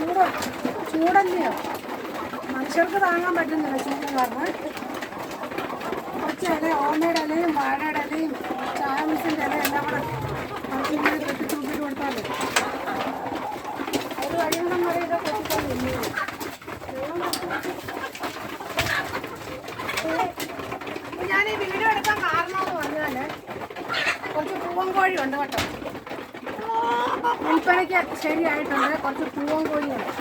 ചൂട് ചൂടല്ലയോ മനുഷ്യർക്ക് താങ്ങാൻ പറ്റുന്നില്ല ചൂട് കാരണം. കുറച്ച് ഇല ഓമയുടെ ഇലയും വാഴയുടെ ഇലയും ചായമിസിന്റെ ഇല എല്ലാം കൂടെ ഇങ്ങനെ കെട്ടി തൂക്കിയിട്ട് കൊടുത്താലേ ഒരു കഴിയുമ്പം വരെ ഇത് ഞാൻ ഈ വീഡിയോ എടുക്കാൻ കാരണമെന്ന് പറഞ്ഞാൽ കുറച്ച് പൂവൻ കോഴി ഉണ്ട് കേട്ടോ. വിൽപ്പനയ്ക്ക് ശരിയായിട്ടുണ്ട്. കുറച്ച് പൂവൻ കോഴിയുണ്ട്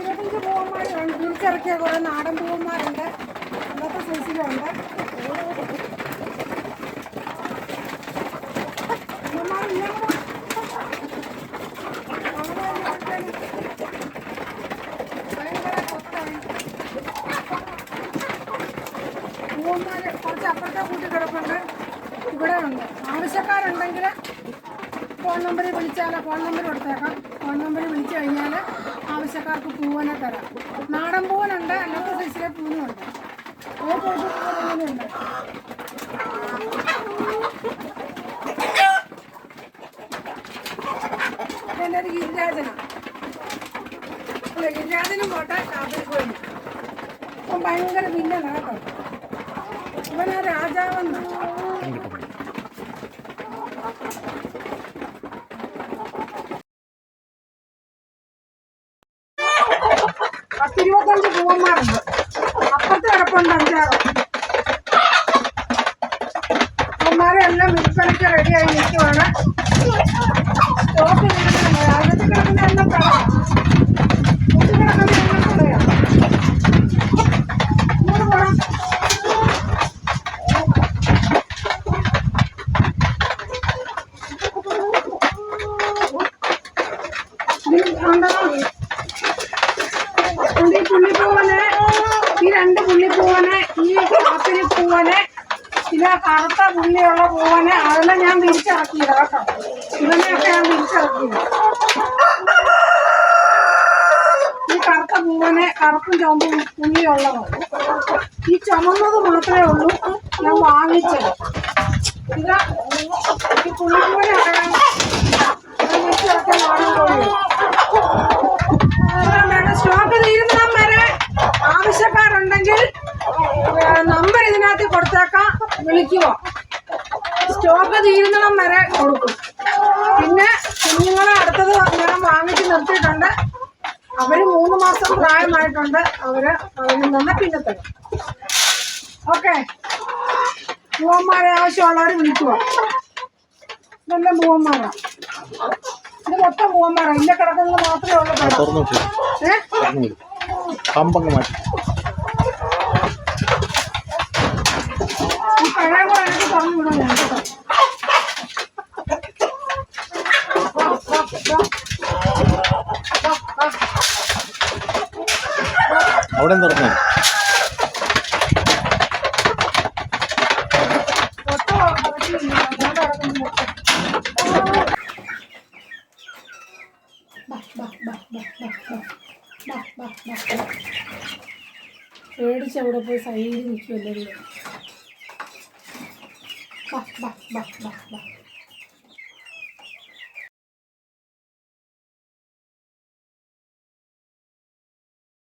ഇരുപത്തഞ്ച് പൂവന്മാരുണ്ട്. തിരിച്ചിറക്കിയ കുറേ നാടൻ പൂവന്മാരുണ്ട്. അന്നത്തെ സൈസിലുണ്ട് കുറച്ച് അപ്പുറത്തെ കൂട്ടി കിടപ്പുണ്ട് ഇവിടെ ഉണ്ട്. ആവശ്യക്കാരുണ്ടെങ്കിൽ ഫോൺ നമ്പറിൽ വിളിച്ചാൽ ഫോൺ നമ്പർ കൊടുത്തേക്കാം. ഫോൺ നമ്പറിൽ വിളിച്ചു കഴിഞ്ഞാൽ ആവശ്യക്കാർക്ക് പൂവനെ തരാം. നാടൻ പൂവനുണ്ട് അല്ലാത്ത സൈസിലെ പൂവനുണ്ട്. പൂവനുണ്ട്. എന്റെ ഒരു ഗിരിരാജനാണ് അല്ല ഗിരിരാജനും പോട്ടെ പോയി. അപ്പം ഭയങ്കര വില്ലനാണ് കേട്ടോ. ഇവനാ രാജാവെന്ന്. പത്തിരുപത്തഞ്ച് പൂവന്മാരുണ്ട്. അപ്പുറത്ത് കിടപ്പുണ്ട് അഞ്ചാറ്. പൂവന്മാരെ എല്ലാം വിൽപ്പനയ്ക്ക് റെഡിയായി നിൽക്കുവാണ്. സ്റ്റോക്ക് കിടക്കുന്നുണ്ട് അകത്ത് കിടക്കുന്ന എല്ലാം കളയാം കൂട്ടി കിടക്കുന്ന എല്ലാം കളയാം ഇങ്ങോട്ട് പോണം. ഈ പുള്ളിപ്പൂവന് ഈ രണ്ട് പുള്ളിപ്പൂവന് ഈ കാപ്പിരി പൂവന് പിന്നെ കറുത്ത പുള്ളിയുള്ള പൂവന് അതെല്ലാം ഞാൻ തിരിച്ചിറക്കിയത് കേട്ടോ. ഇവനെയൊക്കെ ഞാൻ തിരിച്ചിറക്കിയത് ഈ കറുത്ത പൂവന് കറുപ്പും ചുമപ്പും പുള്ളിയുള്ളതാണ്. ഈ ചുമന്നത് മാത്രമേ ഉള്ളൂ. ഞാൻ വാങ്ങിച്ചത്. ഇത് ഈ പുള്ളിപ്പൂവനെ ഇതിനകത്ത് കൊടുത്തേക്കാം. വിളിക്കുമോ സ്റ്റോക്ക് തീരുന്നിടം വരെ കൊടുക്കും. പിന്നെ കുഞ്ഞുങ്ങളെ അടുത്തത് ഞാൻ വാങ്ങിച്ച് നിർത്തിയിട്ടുണ്ട്. അവർ മൂന്ന് മാസം പ്രായമായിട്ടുണ്ട്. അവർ അവരിൽ നിന്ന് പിന്നെ തരും. ഓക്കെ പൂവന്മാരെ ആവശ്യമുള്ളവർ വിളിക്കുക ഇതെല്ലാം പൂവന്മാരാ. ഇത് മൊത്തം പൂവന്മാരാ. ഇല്ല കിടക്കുന്നത് മാത്രമേ ഉള്ളൂ ഏ? കമ്പങ്ങ് മാറ്റി ഈ പഴയ കൂടെ എനിക്ക് പറഞ്ഞു വിടാം ഞാൻ കേട്ടോ. അവിടെ തുറന്നു മൊത്തം അടച്ചില്ല. അതുകൊണ്ട് അടക്കുന്നു മൊത്തം. ബാ, ബാ, ബാ, ബാ, ബാ, ബാ. ബാ, ബാ, ബാ, തുറന്നു പേടിച്ച് അവിടെ പോയി സൈഡിൽ നിൽക്കുമല്ലോ ബാ ബാ ബാ ബാ ബാ.